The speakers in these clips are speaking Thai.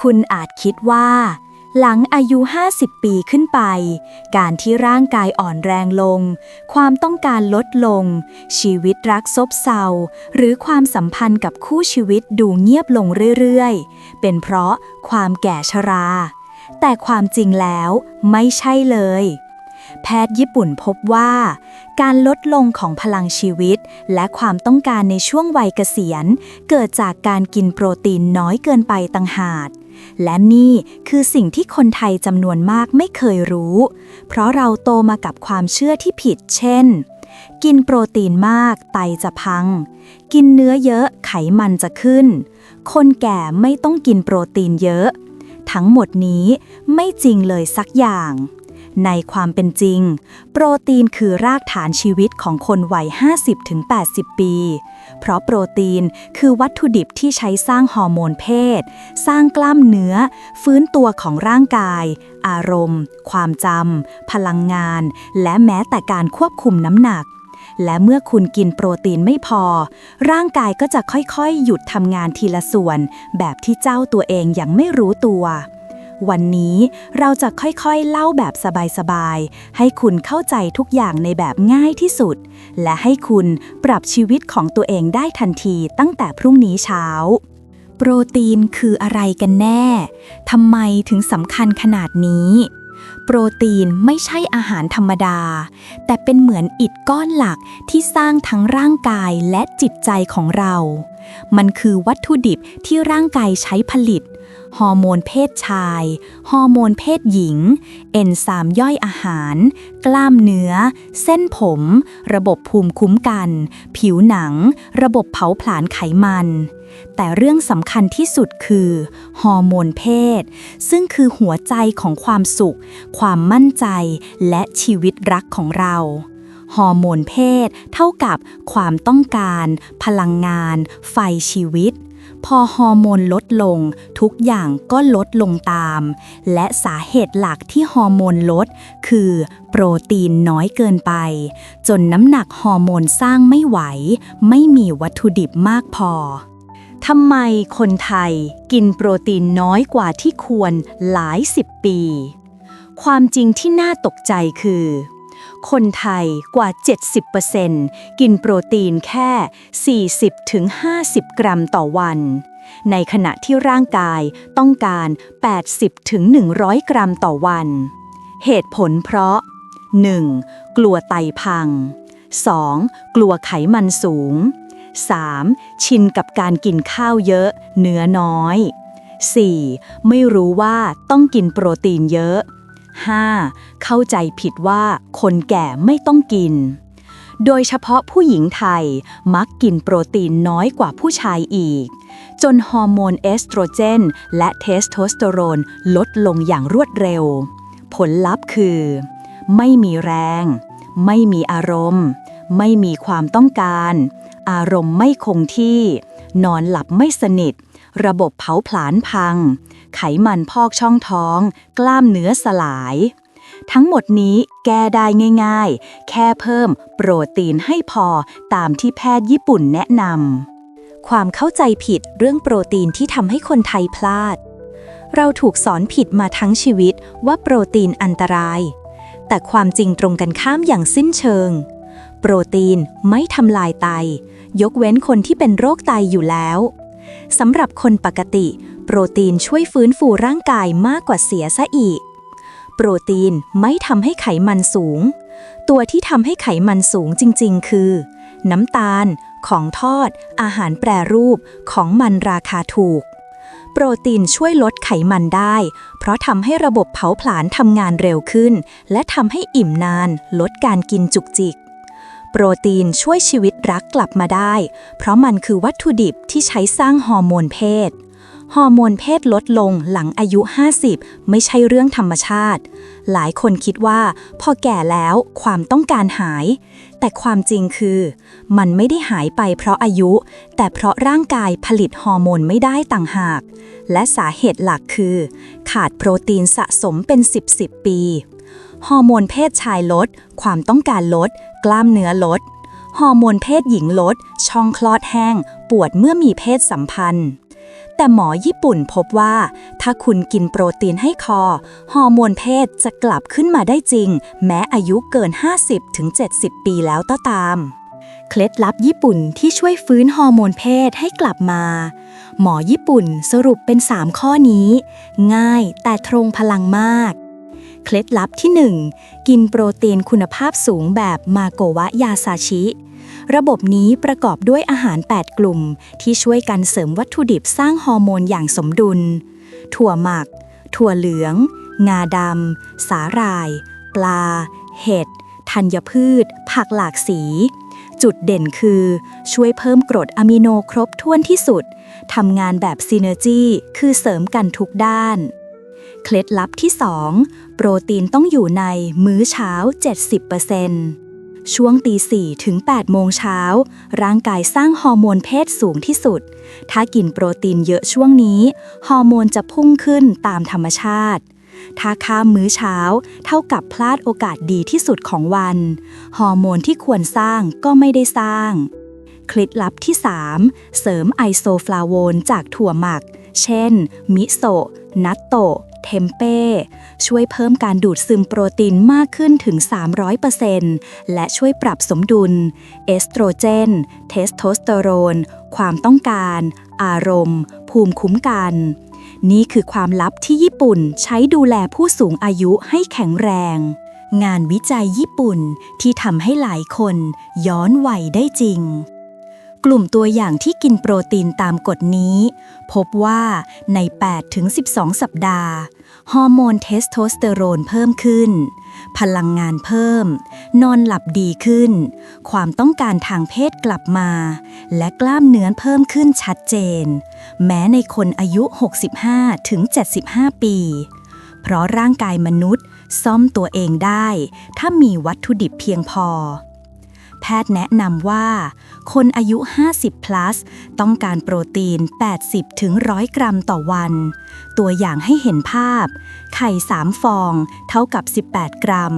คุณอาจคิดว่า หลังอายุ 50 ปีขึ้นไป การที่ร่างกายอ่อนแรงลง ความต้องการลดลง ชีวิตรักซบเซา หรือความสัมพันธ์กับคู่ชีวิตดูเงียบลงเรื่อยๆ เป็นเพราะความแก่ชรา แต่ความจริงแล้วไม่ใช่เลยแพทย์ญี่ปุ่นพบว่า การลดลงของพลังชีวิต และความต้องการในช่วงวัยเกษียณ เกิดจากการกินโปรตีนน้อยเกินไปต่างหาก และนี่คือสิ่งที่คนไทยจำนวนมากไม่เคยรู้ เพราะเราโตมากับความเชื่อที่ผิด เช่น กินโปรตีนมากไตจะพัง กินเนื้อเยอะไขมันจะขึ้น คนแก่ไม่ต้องกินโปรตีนเยอะ ทั้งหมดนี้ไม่จริงเลยสักอย่าง ในความเป็นจริง โปรตีนคือรากฐานชีวิตของคนวัย 50-80 ปี เพราะโปรตีนคือวัตถุดิบที่ใช้สร้างฮอร์โมนเพศ สร้างกล้ามเนื้อ ฟื้นตัวของร่างกาย อารมณ์ ความจำ พลังงาน และแม้แต่การควบคุมน้ำหนักและเมื่อคุณกินโปรตีนไม่พอ ร่างกายก็จะค่อยๆ หยุดทำงานทีละส่วน แบบที่เจ้าตัวเองยังไม่รู้ตัว วันนี้เราจะค่อยๆเล่าแบบสบายๆ ให้คุณเข้าใจทุกอย่างในแบบง่ายที่สุด และให้คุณปรับชีวิตของตัวเองได้ทันทีตั้งแต่พรุ่งนี้เช้า โปรตีนคืออะไรกันแน่ ทำไมถึงสำคัญขนาดนี้ โปรตีนไม่ใช่อาหารธรรมดา แต่เป็นเหมือนอิฐก้อนหลักที่สร้างทั้งร่างกายและจิตใจของเรา มันคือวัตถุดิบที่ร่างกายใช้ผลิต ฮอร์โมนเพศชาย ฮอร์โมนเพศหญิง เอนไซม์ย่อยอาหาร กล้ามเนื้อ เส้นผม ระบบภูมิคุ้มกัน ผิวหนัง ระบบเผาผลาญไขมัน แต่เรื่องสำคัญที่สุดคือ ฮอร์โมนเพศ ซึ่งคือหัวใจของความสุข ความมั่นใจ และชีวิตรักของเราฮอร์โมนเพศ เท่ากับความต้องการ พลังงาน ไฟชีวิต พอฮอร์โมนลดลง ทุกอย่างก็ลดลงตาม และสาเหตุหลักที่ฮอร์โมนลด คือโปรตีนน้อยเกินไป จนน้ำหนักฮอร์โมนสร้างไม่ไหว ไม่มีวัตถุดิบมากพอทำไมคนไทยกินโปรตีนน้อยกว่าที่ควรหลายสิบปี ความจริงที่น่าตกใจคือ คนไทยกว่า 70%กินโปรตีนแค่ 40-50 กรัมต่อวัน ในขณะที่ร่างกายต้องการ 80-100 กรัมต่อวัน เหตุผลเพราะ 1. กลัวไตพัง 2. กลัวไขมันสูง 3. ชินกับการกินข้าวเยอะ เนื้อน้อย 4. ไม่รู้ว่าต้องกินโปรตีนเยอะ 5. เข้าใจผิดว่าคนแก่ไม่ต้องกิน โดยเฉพาะผู้หญิงไทยมักกินโปรตีนน้อยกว่าผู้ชายอีก จนฮอร์โมนเอสโตรเจน และเทสโทสเตอโรนลดลงอย่างรวดเร็ว ผลลัพธ์คือ ไม่มีแรง ไม่มีอารมณ์ ไม่มีความต้องการ อารมณ์ไม่คงที่ นอนหลับไม่สนิท ระบบเผาผลาญพัง ไขมันพอกช่องท้อง กล้ามเนื้อสลาย ทั้งหมดนี้แก้ได้ง่ายๆ แค่เพิ่มโปรตีนให้พอตามที่แพทย์ญี่ปุ่นแนะนำความเข้าใจผิดเรื่องโปรตีนที่ทำให้คนไทยพลาด เราถูกสอนผิดมาทั้งชีวิตว่าโปรตีนอันตราย แต่ความจริงตรงกันข้ามอย่างสิ้นเชิง โปรตีนไม่ทำลายไต ยกเว้นคนที่เป็นโรคไตอยู่แล้วสำหรับคนปกติโปรตีนช่วยฟื้นฟูร่างกายมากกว่าเสียซะอีก โปรตีนไม่ทำให้ไขมันสูง ตัวที่ทำให้ไขมันสูงจริง ๆ คือ น้ำตาล ของทอด อาหารแปรรูปของมันราคาถูก โปรตีนช่วยลดไขมันได้ เพราะทำให้ระบบเผาผลาญทำงานเร็วขึ้น และทำให้อิ่มนาน ลดการกินจุกจิกโปรตีนช่วยชีวิตรักกลับมาได้ เพราะมันคือวัตถุดิบที่ใช้สร้างฮอร์โมนเพศ ฮอร์โมนเพศลดลงหลังอายุ 50 ไม่ใช่เรื่องธรรมชาติ หลายคนคิดว่าพอแก่แล้วความต้องการหาย แต่ความจริงคือ มันไม่ได้หายไปเพราะอายุ แต่เพราะร่างกายผลิตฮอร์โมนไม่ได้ต่างหาก และสาเหตุหลักคือ ขาดโปรตีนสะสมเป็น 10 10 ปี ฮอร์โมนเพศชายลด ความต้องการลด กล้ามเนื้อลด ฮอร์โมนเพศหญิงลด ช่องคลอดแห้ง ปวดเมื่อมีเพศสัมพันธ์ แต่หมอญี่ปุ่นพบว่า ถ้าคุณกินโปรตีนให้คอ ฮอร์โมนเพศจะกลับขึ้นมาได้จริง แม้อายุเกิน 50-70 ปีแล้วก็ตาม เคล็ดลับญี่ปุ่นที่ช่วยฟื้นฮอร์โมนเพศให้กลับมา หมอญี่ปุ่นสรุปเป็น 3 ข้อนี้ ง่ายแต่ตรงพลังมาก เคล็ดลับที่ 1 กินโปรตีนคุณภาพสูงแบบมาโกวะยาซาชิ ระบบนี้ประกอบด้วยอาหาร 8 กลุ่ม ที่ช่วยกันเสริมวัตถุดิบสร้างฮอร์โมนอย่างสมดุล ถั่วหมัก ถั่วเหลือง งาดำ สาหร่าย ปลา เห็ด ธัญพืช ผักหลากสี จุดเด่นคือ ช่วยเพิ่มกรดอะมิโนครบถ้วนที่สุด ทำงานแบบซีเนอร์จีคือเสริมกันทุกด้านเคล็ดลับที่ 2 โปรตีนต้องอยู่ในมื้อเช้า 70% ช่วงตี4ถึง8โมงเช้า ร่างกายสร้างฮอร์โมนเพศสูงที่สุด ถ้ากินโปรตีนเยอะช่วงนี้ ฮอร์โมนจะพุ่งขึ้นตามธรรมชาติ ถ้าข้ามมื้อเช้า เท่ากับพลาดโอกาสดีที่สุดของวัน ฮอร์โมนที่ควรสร้างก็ไม่ได้สร้าง เคล็ดลับที่ 3 เสริมไอโซฟลาโวนจากถั่วหมัก เช่น มิโซะ นัตโตะเทมเป้ ช่วยเพิ่มการดูดซึมโปรตีนมากขึ้นถึง 300%และช่วยปรับสมดุล เอสโตรเจน เทสโทสเตอโรน ความต้องการ อารมณ์ ภูมิคุ้มกัน นี่คือความลับที่ญี่ปุ่นใช้ดูแลผู้สูงอายุให้แข็งแรง งานวิจัยญี่ปุ่นที่ทำให้หลายคนย้อนวัยได้จริง กลุ่มตัวอย่างที่กินโปรตีนตามกฎนี้ พบว่าใน 8-12 สัปดาห์ ฮอร์โมนเทสโทสเตอโรนเพิ่มขึ้น พลังงานเพิ่ม นอนหลับดีขึ้น ความต้องการทางเพศกลับมา และกล้ามเนื้อเพิ่มขึ้นชัดเจน แม้ในคนอายุ 65-75 ปี เพราะร่างกายมนุษย์ซ่อมตัวเองได้ ถ้ามีวัตถุดิบเพียงพอ แพทย์แนะนำว่า คนอายุ 50 plus ต้องการโปรตีน 80 ถึง 100 กรัมต่อวัน ตัวอย่างให้เห็นภาพ ไข่ 3 ฟอง เท่ากับ 18 กรัม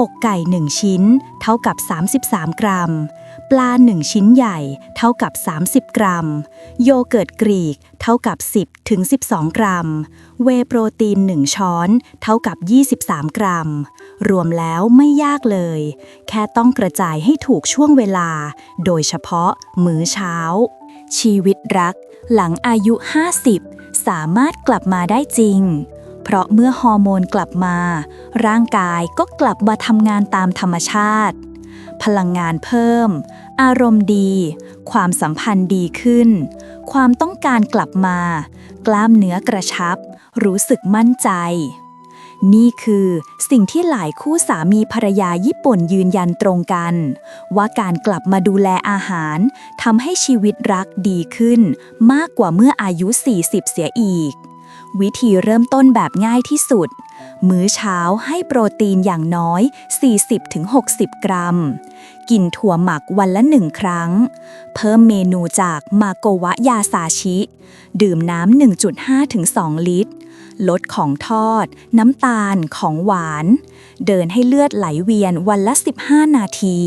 อกไก่ 1 ชิ้น เท่ากับ 33 กรัม ปลา 1 ชิ้นใหญ่ เท่ากับ 30 กรัม โยเกิร์ตกรีก เท่ากับ 10ถึง12 กรัม เวโปรตีน 1 ช้อน เท่ากับ 23 กรัม รวมแล้วไม่ยากเลย แค่ต้องกระจายให้ถูกช่วงเวลา โดยเฉพาะมื้อเช้า ชีวิตรัก หลังอายุ 50 สามารถกลับมาได้จริง เพราะเมื่อฮอร์โมนกลับมา ร่างกายก็กลับมาทำงานตามธรรมชาติ พลังงานเพิ่ม อารมณ์ดี ความสัมพันธ์ดีขึ้น ความต้องการกลับมา กล้ามเนื้อกระชับ รู้สึกมั่นใจ นี่คือสิ่งที่หลายคู่สามีภรรยาญี่ปุ่นยืนยันตรงกัน ว่าการกลับมาดูแลอาหารทำให้ชีวิตรักดีขึ้น มากกว่าเมื่ออายุ 40 เสียอีก วิธีเริ่มต้นแบบง่ายที่สุด มื้อเช้าให้โปรตีนอย่างน้อย 40-60 กรัม กินถั่วหมักวันละหนึ่งครั้ง เพิ่มเมนูจากมาโกวะยาซาชิ ดื่มน้ำ 1.5-2 ลิตร ลดของทอด น้ำตาล ของหวาน เดินให้เลือดไหลเวียนวันละ 15 นาที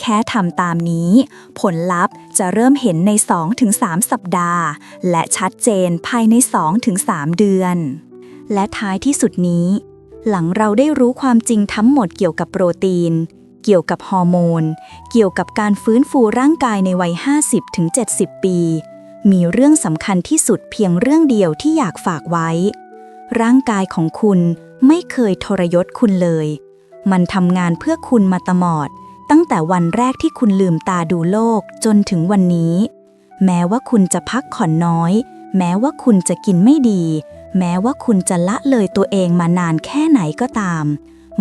แค่ทำตามนี้ ผลลัพธ์จะเริ่มเห็นใน 2-3 สัปดาห์ และชัดเจนภายใน 2-3 เดือน และท้ายที่สุดนี้ หลังเราได้รู้ความจริงทั้งหมดเกี่ยวกับโปรตีน เกี่ยวกับฮอร์โมน เกี่ยวกับการฟื้นฟูร่างกายในวัย 50-70 ปี มีเรื่องสำคัญที่สุดเพียงเรื่องเดียวที่อยากฝากไว้ ร่างกายของคุณไม่เคยทรยศคุณเลย มันทำงานเพื่อคุณมาตลอด ตั้งแต่วันแรกที่คุณลืมตาดูโลกจนถึงวันนี้ แม้ว่าคุณจะพักผ่อนน้อย แม้ว่าคุณจะกินไม่ดี แม้ว่าคุณจะละเลยตัวเองมานานแค่ไหนก็ตาม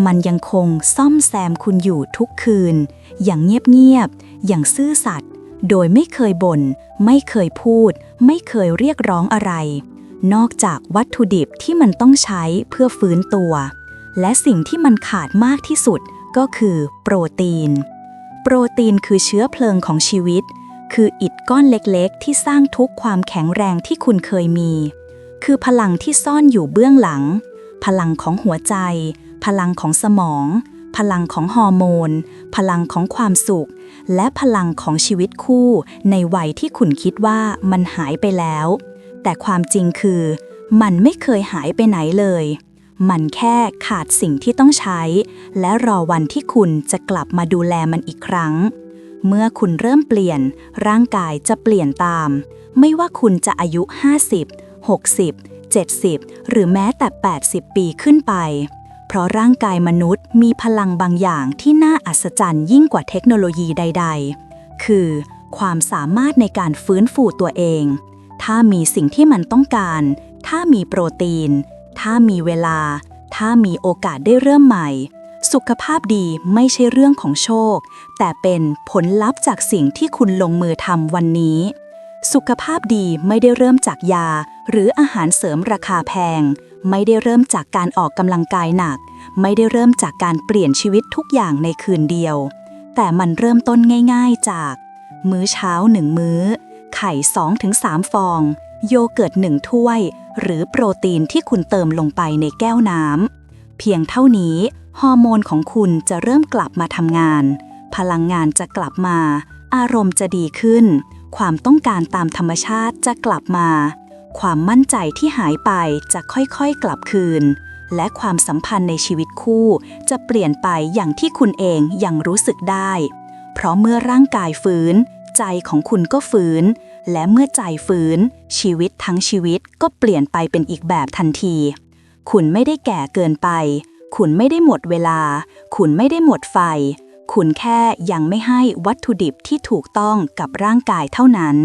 มันยังคงซ่อมแซมคุณอยู่ทุกคืน อย่างเงียบๆอย่างซื่อสัตย์โดยไม่เคยบน่น ไม่เคยพูด ไม่เคยเรียกร้องอะไร นอกจากวัตถุดิบที่มันต้องใช้เพื่อฟื้นตัว และสิ่งที่มันขาดมากที่สุด ก็คือโปรตีน โปรตีนคือเชื้อเพลิงของชีวิต คืออิฐก้อนเล็กๆ ที่สร้างทุกความแข็งแรงที่คุณเคยมี คือพลังที่ซ่อนอยู่เบื้องหลัง พลังของหัวใจ พลังของสมอง พลังของฮอร์โมน พลังของความสุข และพลังของชีวิตคู่ ในวัยที่คุณคิดว่ามันหายไปแล้ว แต่ความจริงคือ มันไม่เคยหายไปไหนเลย มันแค่ขาดสิ่งที่ต้องใช้ และรอวันที่คุณจะกลับมาดูแลมันอีกครั้ง เมื่อคุณเริ่มเปลี่ยน ร่างกายจะเปลี่ยนตาม ไม่ว่าคุณจะอายุ 50 60 70 หรือแม้แต่ 80 ปีขึ้นไป เพราะร่างกายมนุษย์มีพลังบางอย่างที่น่าอัศจรรย์ยิ่งกว่าเทคโนโลยีใด ๆ คือ ความสามารถในการฟื้นฟูตัวเอง ถ้ามีสิ่งที่มันต้องการ ถ้ามีโปรตีน ถ้ามีเวลา ถ้ามีโอกาสได้เริ่มใหม่ สุขภาพดีไม่ใช่เรื่องของโชค แต่เป็นผลลัพธ์จากสิ่งที่คุณลงมือทำวันนี้ สุขภาพดีไม่ได้เริ่มจากยา หรืออาหารเสริมราคาแพง ไม่ได้เริ่มจากการออกกำลังกายหนัก ไม่ได้เริ่มจากการเปลี่ยนชีวิตทุกอย่างในคืนเดียว แต่มันเริ่มต้นง่าย ๆจาก มื้อเช้าหนึ่งมื้อ ไข่2-3ฟอง โยเกิร์ตหนึ่งถ้วย หรือโปรตีนที่คุณเติมลงไปในแก้วน้ำ เพียงเท่านี้ฮอร์โมนของคุณจะเริ่มกลับมาทำงาน พลังงานจะกลับมา อารมณ์จะดีขึ้น ความต้องการตามธรรมชาติจะกลับมา ความมั่นใจที่หายไปจะค่อยๆกลับคืน และความสัมพันธ์ในชีวิตคู่ จะเปลี่ยนไปอย่างที่คุณเองยังรู้สึกได้ เพราะเมื่อร่างกายฟื้น ใจของคุณก็ฟื้น และเมื่อใจฟื้น ชีวิตทั้งชีวิตก็เปลี่ยนไปเป็นอีกแบบทันที คุณไม่ได้แก่เกินไป คุณไม่ได้หมดเวลา คุณไม่ได้หมดไฟ คุณแค่ยังไม่ให้วัตถุดิบที่ถูกต้องกับร่างกายเท่านั้น